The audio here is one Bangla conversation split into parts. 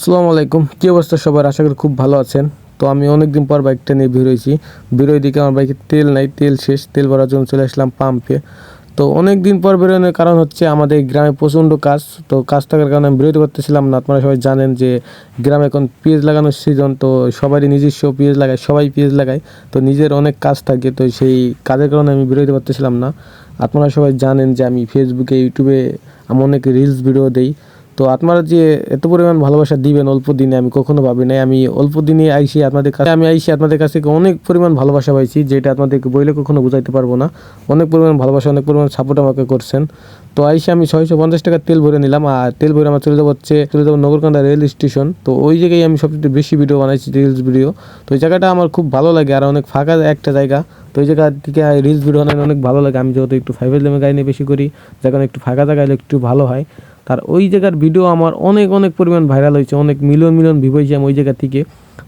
আসসালামু আলাইকুম। কী অবস্থা সবার? আশা করি খুব ভালো আছেন। তো আমি অনেকদিন পর বাইকটা নিয়ে বেরোয়েছি বেরোয় দিকে আমার বাইকে তেল নাই, তেল শেষ, তেল ভরার জন্য চলে আসলাম পাম্পে তো অনেক দিন পর বেরোনোর কারণ হচ্ছে আমাদের গ্রামে প্রচণ্ড কাজ। তো কাজ থাকার কারণে আমি বেরোতে পারতেছিলাম না। আপনারা সবাই জানেন যে গ্রামে এখন পেঁয়াজ লাগানোর সিজন তো সবারই নিজস্ব পেঁয়াজ লাগায়, সবাই পেঁয়াজ লাগায়। তো নিজের অনেক কাজ থাকে, তো সেই কাজের কারণে আমি বেরোতে পারতেছিলাম না। আপনারা সবাই জানেন যে আমি ফেসবুকে ইউটিউবে আমি অনেক রিলস ভিডিও দেই। তো আপনারা যে এত পরিমাণ ভালোবাসা দিবেন অল্প দিনে, আমি কখনো ভাবি নাই। আমি অল্প দিনে আইসি আপনাদের কাছে আমি আইসি আপনাদের কাছ থেকে অনেক পরিমাণ ভালোবাসা পাইছি, যেটা আপনাদেরকে বইলে কখনো বুঝাইতে পারব না। অনেক পরিমাণ ভালোবাসা, অনেক পরিমাণ সাপোর্ট আমাকে করছেন। তো আইসি আমি ছয়শো পঞ্চাশ টাকা তেল ভরে নিলাম, আর তেল ভরে আমার চলে যাব হচ্ছে চলে যাব নগরকান্দা রেল স্টেশন। তো ওই জায়গায় আমি সবচেয়ে বেশি ভিডিও বানাইছি রিলস ভিডিও তো ওই জায়গাটা আমার খুব ভালো লাগে, আর অনেক ফাঁকা একটা জায়গা। তো ওই জায়গা থেকে রিলস ভিডিও বানানো অনেক ভালো লাগে। আমি যেহেতু একটু ফাইভ এলএমে গাড়ি নিয়ে বেশি করি যেখানে একটু ফাঁকা জায়গা একটু ভালো হয়। তার ওই জায়গার ভিডিও আমার অনেক অনেক পরিমাণ ভাইরাল হয়েছে, অনেক মিলিয়ন মিলিয়ন ভিউ হয়েছে আমি ওই জায়গা থেকে।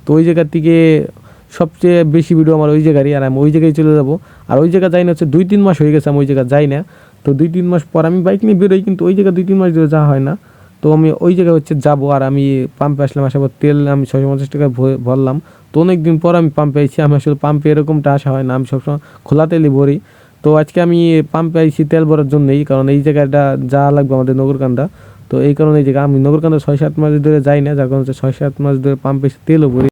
তো ওই জায়গার থেকে সবচেয়ে বেশি ভিডিও আমার ওই জায়গারই, আর আমি ওই জায়গায় চলে যাব। আর ওই জায়গা যাই না, হচ্ছে দুই, তিন মাস হয়ে গেছে আমি ওই জায়গা যাই না। তো দুই, তিন মাস পর আমি বাইক নিয়ে বেরোই, কিন্তু ওই জায়গা দুই, তিন মাস ধরে যাওয়া হয় না। তো আমি ওই জায়গায় হচ্ছে যাব, আর আমি পাম্পে আসলাম, আসার পর তেল আমি ছয়শো পঞ্চাশ টাকা ভরে- ভরলাম। তো অনেক দিন পর আমি পাম্পে আইছি, আমি আসলে পাম্পে এরকমটা আসা হয় না, আমি সবসময় খোলা তেলই ভরি। তো আজকে আমি পাম্পে আইছি তেল ভরার জন্যই, কারণ এই জায়গাটা যা লাগবে আমাদের নগরকান্দা। তো এই কারণে এই জায়গা, আমি নগরকান্দা ছয় সাত মাস ধরে যাই না, যার কারণে ছয় সাত মাস ধরে পাম্পে তেলও ভরি